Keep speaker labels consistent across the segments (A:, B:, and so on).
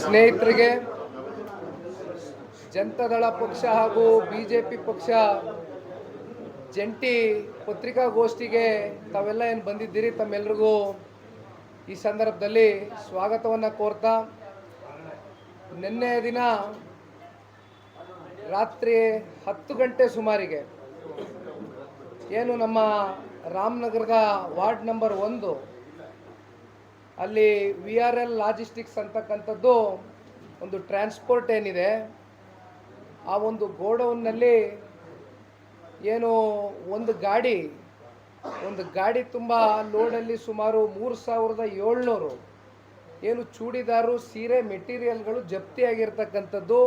A: ಸ್ನೇಹಿತರಿಗೆ ಜನತಾದಳ ಪಕ್ಷ ಹಾಗೂ ಬಿ ಜೆ ಪಿ ಪಕ್ಷ, ಜಂಟಿ ಪತ್ರಿಕಾಗೋಷ್ಠಿಗೆ ತಾವೆಲ್ಲ ಏನು ಬಂದಿದ್ದೀರಿ? ತಮ್ಮೆಲ್ರಿಗೂ ಈ ಸಂದರ್ಭದಲ್ಲಿ ಸ್ವಾಗತವನ್ನು ಕೋರ್ತಾ, ನಿನ್ನೆ ದಿನ ರಾತ್ರಿ ಹತ್ತು ಗಂಟೆ ಸುಮಾರಿಗೆ ಏನು ನಮ್ಮ ರಾಮನಗರದ ವಾರ್ಡ್ ನಂಬರ್ ಒಂದು ಅಲ್ಲಿ ವಿ ಆರ್ ಎಲ್ ಲಾಜಿಸ್ಟಿಕ್ಸ್ ಅಂತಕ್ಕಂಥದ್ದು ಒಂದು ಟ್ರಾನ್ಸ್ಪೋರ್ಟ್ ಏನಿದೆ, ಆ ಒಂದು ಗೋಡೌನ್ನಲ್ಲಿ ಏನು ಒಂದು ಗಾಡಿ ಒಂದು ಗಾಡಿ ತುಂಬ ಲೋಡಲ್ಲಿ ಸುಮಾರು ಮೂರು ಸಾವಿರದ ಏಳ್ನೂರು. ಏನು ಚೂಡಿದಾರು, ಸೀರೆ, ಮೆಟೀರಿಯಲ್ಗಳು ಜಪ್ತಿಯಾಗಿರ್ತಕ್ಕಂಥದ್ದು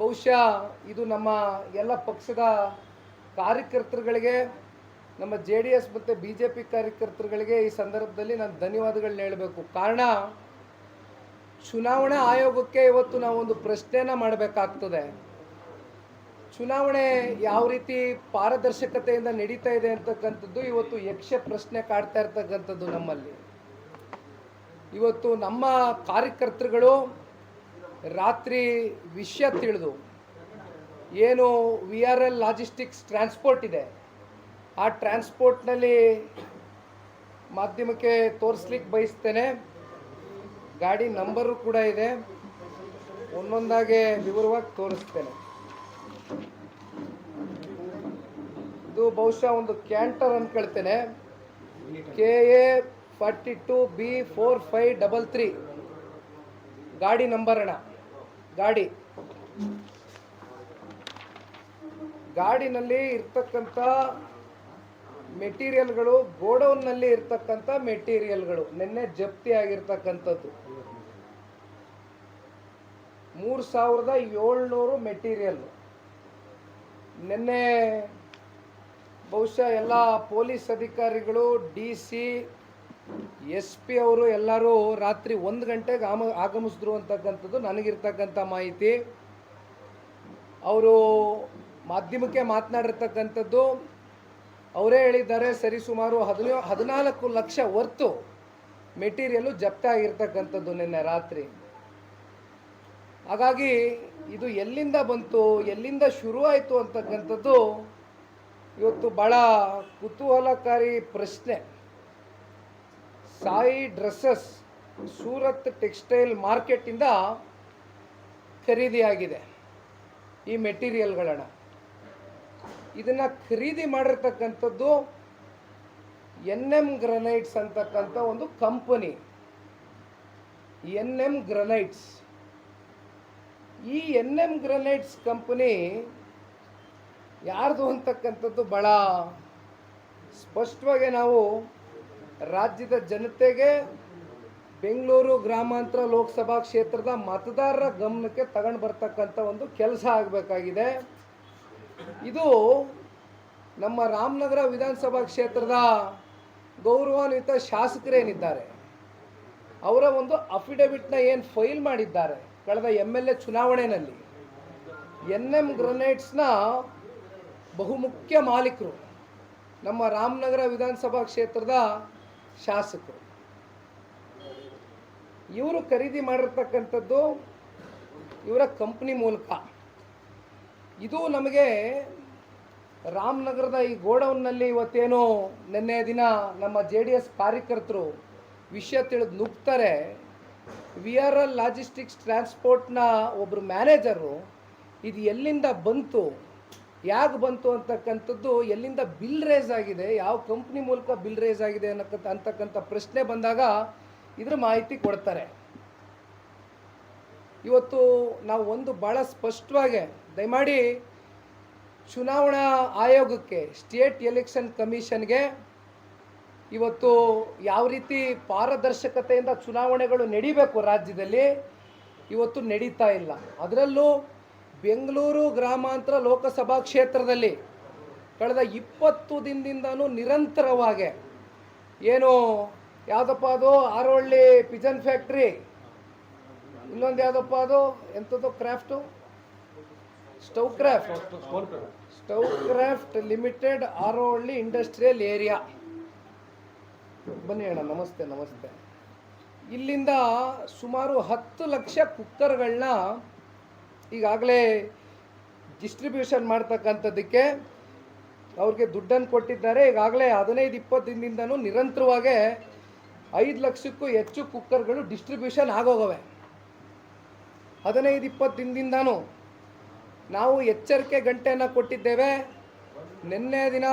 A: ಬಹುಶಃ ಇದು ನಮ್ಮ ಎಲ್ಲ ಪಕ್ಷದ ಕಾರ್ಯಕರ್ತರುಗಳಿಗೆ ನಮ್ಮ ಜೆ ಡಿ ಎಸ್ ಮತ್ತು ಬಿ ಜೆ ಪಿ ಕಾರ್ಯಕರ್ತರುಗಳಿಗೆ ಈ ಸಂದರ್ಭದಲ್ಲಿ ನಾನು ಧನ್ಯವಾದಗಳನ್ನ ಹೇಳಬೇಕು. ಕಾರಣ, ಚುನಾವಣಾ ಆಯೋಗಕ್ಕೆ ಇವತ್ತು ನಾವು ಒಂದು ಪ್ರಶ್ನೆನ ಮಾಡಬೇಕಾಗ್ತದೆ. ಚುನಾವಣೆ ಯಾವ ರೀತಿ ಪಾರದರ್ಶಕತೆಯಿಂದ ನಡೀತಾ ಇದೆ ಅಂತಕ್ಕಂಥದ್ದು ಇವತ್ತು ಯಕ್ಷ ಪ್ರಶ್ನೆ ಕಾಡ್ತಾ ಇರ್ತಕ್ಕಂಥದ್ದು ನಮ್ಮಲ್ಲಿ. ಇವತ್ತು ನಮ್ಮ ಕಾರ್ಯಕರ್ತರುಗಳು ರಾತ್ರಿ ವಿಷಯ ತಿಳಿದು, ಏನು V R L logistics transport ಇದೆ. ಆ ಟ್ರಾನ್ಸ್ಪೋರ್ಟ್ನಲ್ಲಿ ಮಾಧ್ಯಮಕ್ಕೆ ತೋರಿಸ್ಲಿಕ್ಕೆ ಬಯಸ್ತೇನೆ. ಗಾಡಿ ನಂಬರು ಕೂಡ ಇದೆ. ಒಂದೊಂದಾಗೆ ವಿವರವಾಗಿ ತೋರಿಸ್ತೇನೆ. ಇದು ಬಹುಶಃ ಒಂದು canter ಅಂದ್ಕೊಳ್ತೇನೆ K A forty two B four five double three. ಗಾಡಿ ನಂಬರ್ ಅಣ್ಣ. ಗಾಡಿ. ಗಾಡಿನಲ್ಲಿ ಇರ್ತಕ್ಕಂಥ ಮೆಟೀರಿಯಲ್ಗಳು ಗೋಡೌನ್ನಲ್ಲಿ ಇರ್ತಕ್ಕಂಥ ಮೆಟೀರಿಯಲ್ಗಳು. ನಿನ್ನೆ ಜಪ್ತಿ ಆಗಿರ್ತಕ್ಕಂಥದ್ದು. ಮೂರು ಸಾವಿರದ ಏಳ್ನೂರು ಮೆಟೀರಿಯಲ್. ನಿನ್ನೆ ಬಹುಶಃ ಎಲ್ಲ ಪೊಲೀಸ್ ಅಧಿಕಾರಿಗಳು, ಡಿ ಸಿ, ಎಸ್ ಪಿ ಅವರು ಎಲ್ಲರೂ ರಾತ್ರಿ ಒಂದು ಗಂಟೆಗೆ ಆಮ, ಆಗಮಿಸಿದ್ರು ಅಂತಕ್ಕಂಥದ್ದು ನನಗಿರ್ತಕ್ಕಂಥ ಮಾಹಿತಿ. ಅವರು ಮಾಧ್ಯಮಕ್ಕೆ ಮಾತನಾಡಿರ್ತಕ್ಕಂಥದ್ದು ಅವರೇ ಹೇಳಿದ್ದಾರೆ ಸರಿಸುಮಾರು ಹದಿನೇ, ಹದಿನಾಲ್ಕು ಲಕ್ಷ ಹೊರ್ತು ಮೆಟೀರಿಯಲ್ಲು ಜಪ್ತ ಆಗಿರ್ತಕ್ಕಂಥದ್ದು ನಿನ್ನೆ ರಾತ್ರಿ. ಹಾಗಾಗಿ ಇದು ಎಲ್ಲಿಂದ ಬಂತು, ಎಲ್ಲಿಂದ ಶುರುವಾಯಿತು ಅಂತಕ್ಕಂಥದ್ದು ಇವತ್ತು ಭಾಳ ಕುತೂಹಲಕಾರಿ ಪ್ರಶ್ನೆ. ಸಾಯಿ ಡ್ರೆಸ್ಸಸ್ ಸೂರತ್ ಟೆಕ್ಸ್ಟೈಲ್ ಮಾರ್ಕೆಟಿಂದ ಖರೀದಿಯಾಗಿದೆ ಈ ಮೆಟೀರಿಯಲ್ಗಳನ್ನು. ಇದನ್ನು ಖರೀದಿ ಮಾಡಿರ್ತಕ್ಕಂಥದ್ದು ಎನ್ ಎಂ ಗ್ರನೈಟ್ಸ್ ಅಂತಕ್ಕಂಥ ಒಂದು ಕಂಪನಿ. N M granites. ಈ ಎನ್ ಎಂ ಗ್ರನೈಟ್ಸ್ ಕಂಪನಿ ಯಾರ್ದು ಅಂತಕ್ಕಂಥದ್ದು ಭಾಳ ಸ್ಪಷ್ಟವಾಗಿ ನಾವು ರಾಜ್ಯದ ಜನತೆಗೆ ಬೆಂಗಳೂರು ಗ್ರಾಮಾಂತರ ಲೋಕಸಭಾ ಕ್ಷೇತ್ರದ ಮತದಾರರ ಗಮನಕ್ಕೆ ತಗೊಂಡು ಬರ್ತಕ್ಕಂಥ ಒಂದು ಕೆಲಸ ಆಗಬೇಕಾಗಿದೆ. ಇದು ನಮ್ಮ ರಾಮನಗರ ವಿಧಾನಸಭಾ ಕ್ಷೇತ್ರದ ಗೌರವಾನ್ವಿತ ಶಾಸಕರೇನಿದ್ದಾರೆ. ಅವರ ಒಂದು ಅಫಿಡವಿಟ್ನ ಏನು ಫೈಲ್ ಮಾಡಿದ್ದಾರೆ ಕಳೆದ ಎಂ ಎಲ್ ಎ ಚುನಾವಣೆಯಲ್ಲಿ ಎನ್ ಎಂ ಗ್ರನೇಡ್ಸ್ನ ಬಹುಮುಖ್ಯ ಮಾಲೀಕರು ನಮ್ಮ ರಾಮನಗರ ವಿಧಾನಸಭಾ ಕ್ಷೇತ್ರದ ಶಾಸಕರು. ಇವರು ಖರೀದಿ ಮಾಡಿರ್ತಕ್ಕಂಥದ್ದು ಇವರ ಕಂಪ್ನಿ ಮೂಲಕ. ಇದು ನಮಗೆ ರಾಮನಗರದ ಈ ಗೋಡೌನ್ನಲ್ಲಿ ಇವತ್ತೇನು ನಿನ್ನೆ ದಿನ ನಮ್ಮ ಜೆ ಡಿ ಎಸ್ ಕಾರ್ಯಕರ್ತರು ವಿಷಯ ತಿಳಿದು ನುಗ್ತಾರೆ. ವಿ ಆರ್ ಎಲ್ ಲಾಜಿಸ್ಟಿಕ್ಸ್ ಟ್ರಾನ್ಸ್ಪೋರ್ಟ್ನ ಒಬ್ಬರು ಮ್ಯಾನೇಜರು, ಇದು ಎಲ್ಲಿಂದ ಬಂತು, ಯಾಕೆ ಬಂತು ಅಂತಕ್ಕಂಥದ್ದು ಎಲ್ಲಿಂದ ಬಿಲ್ ರೇಸ್ ಆಗಿದೆ, ಯಾವ ಕಂಪ್ನಿ ಮೂಲಕ ಬಿಲ್ ರೇಸ್ ಆಗಿದೆ ಅನ್ನಕ್ಕಂಥ ಅಂತಕ್ಕಂಥ ಪ್ರಶ್ನೆ ಬಂದಾಗ ಇದ್ರ ಮಾಹಿತಿ ಕೊಡ್ತಾರೆ. ಇವತ್ತು ನಾವು ಒಂದು ಭಾಳ ಸ್ಪಷ್ಟವಾಗಿ, ದಯಮಾಡಿ ಚುನಾವಣಾ ಆಯೋಗಕ್ಕೆ, ಸ್ಟೇಟ್ ಎಲೆಕ್ಷನ್ ಕಮಿಷನ್ಗೆ ಇವತ್ತು ಯಾವ ರೀತಿ ಪಾರದರ್ಶಕತೆಯಿಂದ ಚುನಾವಣೆಗಳು ನಡಿಬೇಕು ರಾಜ್ಯದಲ್ಲಿ, ಇವತ್ತು ನಡೀತಾ ಇಲ್ಲ. ಅದರಲ್ಲೂ ಬೆಂಗಳೂರು ಗ್ರಾಮಾಂತರ ಲೋಕಸಭಾ ಕ್ಷೇತ್ರದಲ್ಲಿ ಕಳೆದ ಇಪ್ಪತ್ತು ದಿನದಿಂದನೂ ನಿರಂತರವಾಗಿ ಏನು ಯಾವುದಪ್ಪ ಅದು ಆರೋಳ್ಳಿ ಪಿಜನ್ ಫ್ಯಾಕ್ಟ್ರಿ ಇನ್ನೊಂದು ಯಾವುದಪ್ಪ ಅದು? ಎಂಥದ್ದು? Craft stove craft stove craft limited Harohalli industrial area ಬನ್ನಿ ಅಣ್ಣ ನಮಸ್ತೆ ನಮಸ್ತೆ. ಇಲ್ಲಿಂದ ಸುಮಾರು ಹತ್ತು ಲಕ್ಷ ಕುಕ್ಕರ್ಗಳನ್ನ ಈಗಾಗಲೇ ಡಿಸ್ಟ್ರಿಬ್ಯೂಷನ್ ಮಾಡ್ತಕ್ಕಂಥದ್ದಕ್ಕೆ ಅವ್ರಿಗೆ ದುಡ್ಡನ್ನು ಕೊಟ್ಟಿದ್ದಾರೆ. ಈಗಾಗಲೇ ಹದಿನೈದು ಇಪ್ಪತ್ತು ದಿನದಿಂದನೂ ನಿರಂತರವಾಗಿ ಐದು ಲಕ್ಷಕ್ಕೂ ಹೆಚ್ಚು ಕುಕ್ಕರ್ಗಳು ಡಿಸ್ಟ್ರಿಬ್ಯೂಷನ್ ಆಗೋಗವೆ. ಹದಿನೈದು ಇಪ್ಪತ್ತು ದಿನದಿಂದಾನು ನಾವು ಎಚ್ಚರಿಕೆ ಗಂಟೆಯನ್ನು ಕೊಟ್ಟಿದ್ದೇವೆ. ನಿನ್ನೆ ದಿನ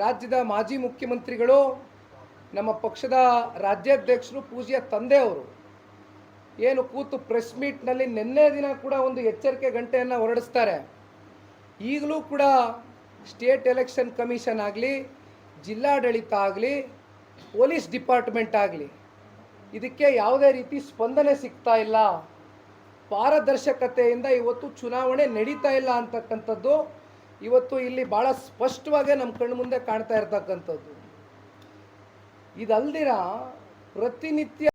A: ರಾಜ್ಯದ ಮಾಜಿ ಮುಖ್ಯಮಂತ್ರಿಗಳು, ನಮ್ಮ ಪಕ್ಷದ ರಾಜ್ಯಾಧ್ಯಕ್ಷರು, ಪೂಜೆಯ ತಂದೆಯವರು ಏನು ಕೂತು ಪ್ರೆಸ್ ಮೀಟ್ನಲ್ಲಿ ನಿನ್ನೆ ದಿನ ಕೂಡ ಒಂದು ಎಚ್ಚರಿಕೆ ಗಂಟೆಯನ್ನು ಹೊರಡಿಸ್ತಾರೆ. ಈಗಲೂ ಕೂಡ ಸ್ಟೇಟ್ ಎಲೆಕ್ಷನ್ ಕಮಿಷನ್ ಆಗಲಿ, ಜಿಲ್ಲಾಡಳಿತ ಆಗಲಿ, ಪೊಲೀಸ್ ಡಿಪಾರ್ಟ್ಮೆಂಟ್ ಆಗಲಿ, ಇದಕ್ಕೆ ಯಾವುದೇ ರೀತಿ ಸ್ಪಂದನೆ ಸಿಗ್ತಾ ಇಲ್ಲ. ಪಾರದರ್ಶಕತೆಯಿಂದ ಇವತ್ತು ಚುನಾವಣೆ ನಡೀತಾ ಇಲ್ಲ ಅಂತಕ್ಕಂಥದ್ದು ಇವತ್ತು ಇಲ್ಲಿ ಭಾಳ ಸ್ಪಷ್ಟವಾಗಿ ನಮ್ಮ ಕಣ್ಣು ಮುಂದೆ ಕಾಣ್ತಾ ಇರ್ತಕ್ಕಂಥದ್ದು. ಇದಲ್ದಿರ ಪ್ರತಿನಿತ್ಯ